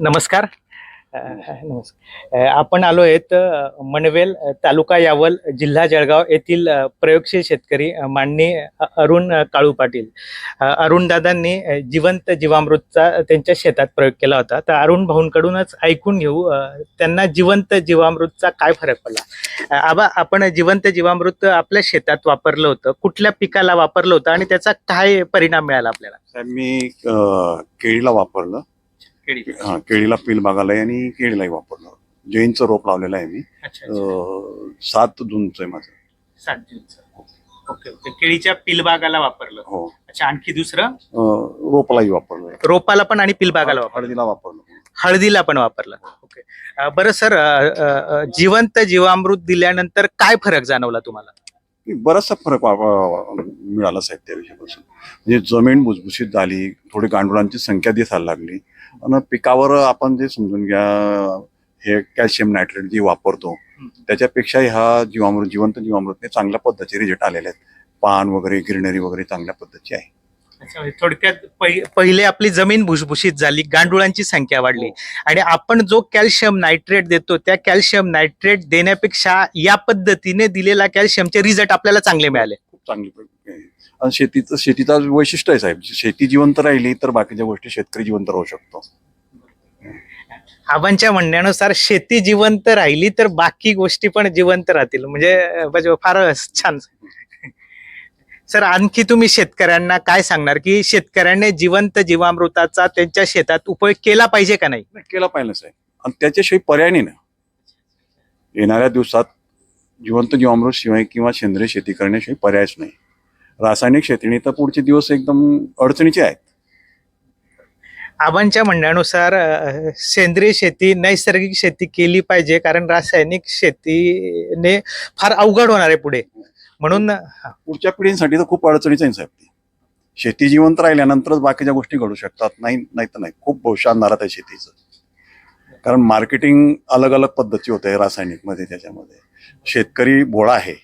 नमस्कार. नमस्कार. आपण आलो आहेत मनवेल तालुका यावल जिल्हा जळगाव येथील प्रयोगशील शेतकरी मांडणी माननीय अरुण काळू पाटील. अरुण अरुणदादांनी जिवंत जीवामृतचा त्यांच्या शेतात प्रयोग केला होता. तर अरुण भाऊंकडूनच ऐकून घेऊ त्यांना जिवंत जीवामृतचा काय फरक पडला? आबा आपण जिवंत जीवामृत आपल्या शेतात वापरलं होतं. कुठल्या पिकाला वापरलं होतं आणि त्याचा काय परिणाम मिळाला आपल्याला? मी केळीला वापरलं. हा केळीला पील बागाला आणि केळीलाही वापरलं. जैनचं रोप लावलेलं आहे मी. अं, सात जूनचं आहे माझं. सात जूनचं. Okay okay. केळीच्या पिलबागाला वापरलं. हो. अच्छा आणखी दुसरं? अं, रोपालाही वापरलं. रोपाला पण आणि पिलबागाला वापरलं. हळदीला वापरलं. हळदीला पण वापरलं. ओके. अं, बरं सर अं, अं, जिवंत जीवामृत दिल्यानंतर काय फरक जाणवला तुम्हाला? बराचसा फरक वा- वा- मिळाला साहेब त्या विषयापासून म्हणजे जमीन भुसभुशीत झाली थोडी गांडुळांची संख्या दिसायला लागली. आणि पिकावर आपण जे समजून घ्या हे कॅल्शियम नायट्रेट जे वापरतो त्याच्यापेक्षा ह्या जीवामृत जिवंत जीवामृतने चांगल्या पद्धतीचे रिझल्ट आलेले आहेत. पान वगैरे ग्रीनरी वगैरे चांगल्या पद्धतीची आहे. थोडक्यात पहि- पहिले आपली जमीन भुसभुशीत झाली गांडुळांची संख्या वाढली. हो. आणि आपण जो कॅल्शियम नायट्रेट देतो त्या कॅल्शियम नायट्रेट देण्यापेक्षा या पद्धतीने दिलेला कॅल्शियमचे रिझल्ट आपल्याला चांगले मिळाले. चांगली. आणि शेतीचं शेतीचा वैशिष्ट्य आहे साहेब. शेती जिवंत राहिली तर बाकीच्या गोष्टी शेतकरी जिवंत राहू शकतो. आबांच्या म्हणण्यानुसार शेती जिवंत राहिली तर बाकी गोष्टी पण जिवंत राहतील. म्हणजे म्हणजे फार छान. सर आणखी तुम्ही शेतकऱ्यांना काय सांगणार की शेतकऱ्यांनी जिवंत जीवामृताचा त्यांच्या शेतात उपयोग केला पाहिजे का नाही? नाही, केला पाहिजे साहेब. आणि त्याच्याशिवाय पर्याय नाही ना. येणाऱ्या दिवसात जिवंत जीवामृत शिवाय किंवा सेंद्रिय शेती करण्याशिवाय पर्यायच नाही. रासायनिक शेतीने तर पुढचे दिवस एकदम अडचणीचे आहेत. आबांच्या म्हणण्यानुसार अं, सेंद्रिय शेती नैसर्गिक शेती केली पाहिजे कारण रासायनिक शेतीने फार अवघड होणार आहे पुढे. म्हणून हा, पुढच्या पिढींसाठी तर खूप अडचणीचं आहे साहेब ते. शेती जिवंत राहिल्यानंतरच बाकीच्या गोष्टी घडू शकतात. नाही नाही तर नाही. खूप भविष्य नारात आहे शेतीचं. कारण मार्केटिंग अलग अलग पद्धती होते रासायनिकमध्ये त्याच्यामध्ये. शेतकरी भोळा आहे.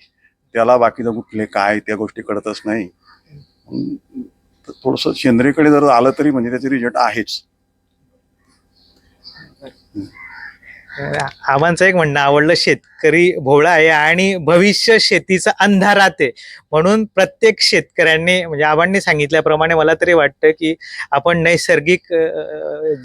त्याला बाकीचं कुठले काय त्या गोष्टी कळतच नाही. थोडस सेंद्रियकडे जर आलं तरी म्हणजे त्याचे रिझल्ट आहेच. अं, एक म्हणणं आवडलं शेतकरी भोळा आहे आणि भविष्य शेतीचं अंधारात आहे. म्हणून प्रत्येक शेतकऱ्यांनी म्हणजे आबांनी सांगितल्याप्रमाणे मला तरी वाटतं की आपण नैसर्गिक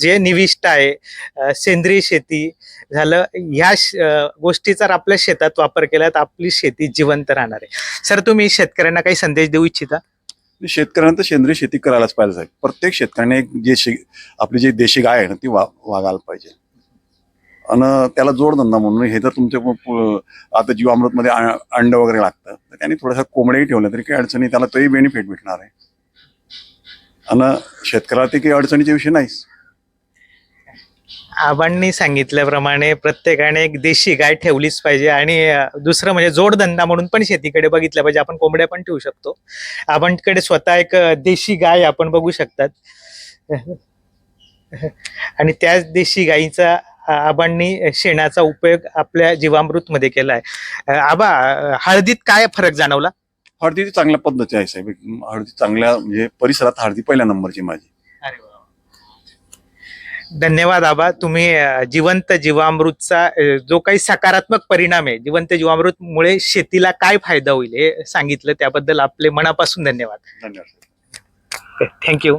जे निविष्ट आहे सेंद्रिय शेती झालं ह्या गोष्टीचा गोष्टी जर आपल्या शेतात वापर केला तर आपली शेती जिवंत राहणार आहे. सर तुम्ही शेतकऱ्यांना काही संदेश देऊ इच्छिता? शेतकऱ्यांना तर सेंद्रिय शेती करायलाच पाहिजे साहेब. प्रत्येक शेतकऱ्याने एक जे शे आपली जी देशी गाय आहे ना ती वा वागायला पाहिजे. आणि त्याला जोडधंदा म्हणून हे जर तुमच्या आता जीवामृतमध्ये अंड वगैरे लागतं. तर त्याने थोडासा कोंबड्याही ठेवलं तरी काही अडचणी त्याला तोही बेनिफिट भेटणार आहे. आणि शेतकऱ्याला ते काही अडचणीचे विषय नाहीच. आबांनी सांगितल्याप्रमाणे प्रत्येकाने एक देशी गाय ठेवलीच पाहिजे आणि दुसरं म्हणजे जोडधंदा म्हणून पण शेतीकडे बघितलं पाहिजे. आपण कोंबड्या पण ठेवू शकतो. आबांकडे स्वतः एक देशी गाय आपण बघू शकतात. आणि त्याच देशी गायीचा आबांनी शेणाचा उपयोग आपल्या जीवामृत मध्ये केला आहे. आबा हळदीत काय फरक जाणवला? हळदी चांगल्या पद्धती आहे साहेब. हळदी चांगल्या म्हणजे परिसरात हळदी पहिल्या नंबरची माझी. धन्यवाद आबा. तुम्ही जिवंत जीवामृतचा जो काही सकारात्मक परिणाम आहे जिवंत जीवामृत मुळे शेतीला काय फायदा होईल हे सांगितलं. त्याबद्दल आपले मनापासून धन्यवाद. धन्यवाद. थँक्यू